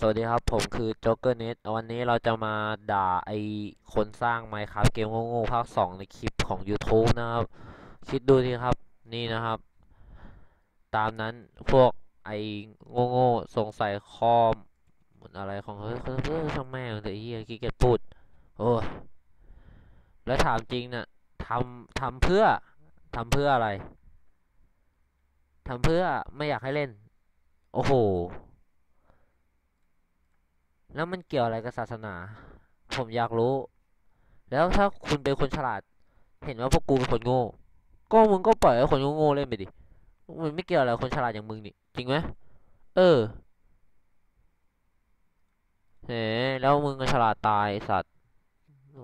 สวัสดีครับ ผมคือโจ๊กเกอร์เน็ตวันนี้เราจะมาด่าไอคนสร้าง Minecraft เกมโง่ๆภาค 2 ในคลิปของ YouTube นะครับ คิดดูทีครับนี่นะครับ ตามนั้นพวกไอโง่ๆสงสัยคอมอะไรของเฮ้ยเฮ้ยช่างแม่งแต่ไอ้เฮียขี้เกียจพูดโอ้แล้วถามจริงน่ะทำทำเพื่อทำเพื่ออะไรทำเพื่อไม่อยากให้เล่น โอ้โห แล้วมันเกี่ยวอะไรกับศาสนา ผมอยากรู้ แล้วถ้าคุณเป็นคนฉลาด เห็นว่าพวกกูเป็นคนโง่ ก็มึงก็ปล่อยให้คนโง่ๆเล่นไปดิ มันไม่เกี่ยวอะไรคนฉลาดอย่างมึงนี่ จริงไหมเออเฮ้แล้วมึงก็ฉลาดตายสัตว์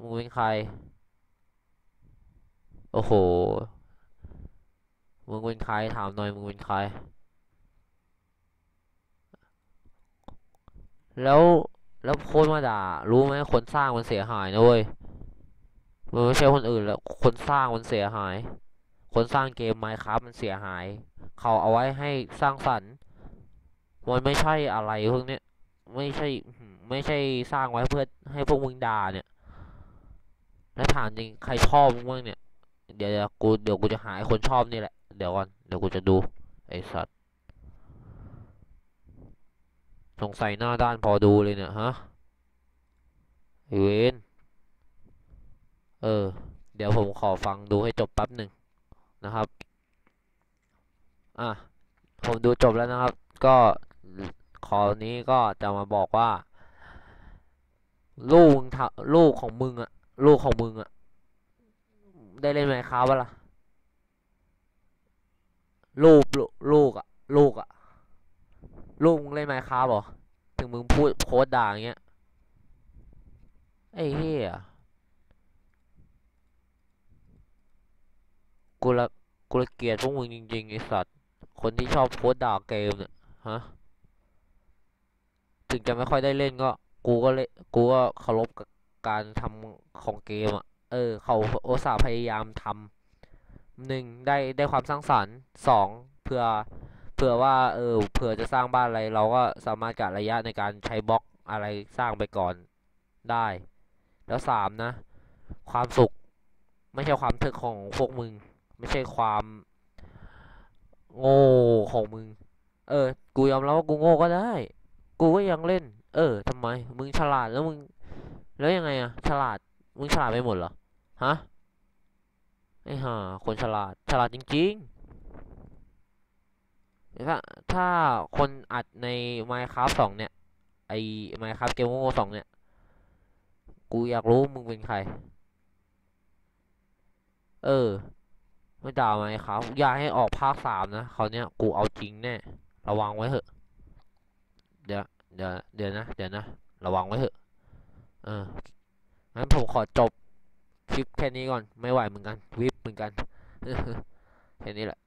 มึงเป็นใคร โอ้โห มึงเป็นใครถามหน่อยมึงเป็นใคร แล้ว แล้วโคนมาด่า รู้ไหมคนสร้างมันเสียหายนะเว้ยมันไม่ใช่คนอื่นแล้ว คนสร้างมันเสียหาย คนสร้างเกม Minecraft มันเสียหาย เขาเอาไว้ให้สร้างสรรค์มันไม่ใช่อะไรพวกเนี้ยไม่ใช่ไม่ใช่สร้างไว้เพื่อให้พวกมึงด่าเนี่ย แล้วถามจริงใครชอบมึงบ้างเนี่ย เดี๋ยวเดี๋ยวกูเดี๋ยวกูจะหาไอ้คนชอบนี่แหละ เดี๋ยวก่อนเดี๋ยวกูจะดูไอ้สัตว์ สงสัยหน้าด้านพอดูเลยเนี่ยฮะเวนเออ เดี๋ยวผมขอฟังดูให้จบแป๊บหนึ่งนะครับ อะ ผมดูจบแล้วนะครับ ก็ขอนี้ก็จะมาบอกว่า ลูกทำลูกของมึงอะลูกของมึงอะได้เล่นไหมครับวะล่ะลูกลูกอะลูกอะ ลูกมึงเล่นไหมครับหรอถึงมึงพูดโพสต์ด่าอย่างเงี้ย ไอ้เหี้ยกูละกูละเกลียดพวกมึงจริงๆไอ้สัตว์ คนที่ชอบโพสต์ด่าเกมเนี่ยฮะ ถึงจะไม่ค่อยได้เล่นก็ กูก็เล่นกูก็เคารพกับการทำของเกมอะ เออ เขาโอตสาพยายามทำหนึ่งได้ได้ความสร้างสรรค์สองเพื่อ ผื่อว่าเออเผื่อจะสร้างบ้านอะไรเราก็สามารถกะระยะในการใช้บล็อกอะไรสร้างไปก่อนได้ แล้วสามนะ ความสุข ไม่ใช่ความทึกของพวกมึง ไม่ใช่ความโง่ของมึง เออ กูยอมรับว่ากูโง่ก็ได้ กูก็ยังเล่น เออทำไม มึงฉลาดแล้วมึง แล้วยังไงอะฉลาด มึงฉลาดไปหมดเหรอ ฮะ ไอ้ห่า คนฉลาด ฉลาดจริง ๆ ถ้าถ้าคนอัดใน Minecraft 2เนี่ย ไอ้ Minecraft เกมโง่สองเนี่ย กูอยากรู้มึงเป็นใคร เออ ไม่ด่าไหมครับ อยากให้ออกภาคสามนะเขาวเนี้ยกูเอาจริงแน่ ระวังไว้เถอะ เดี๋ยว เดี๋ยว เดี๋ยวนะ เดี๋ยวนะ ระวังไว้เถอะ เออ งั้นผมขอจบคลิปแค่นี้ก่อน ไม่ไหวเหมือนกัน วิบเหมือนกัน แค่นี้แหละ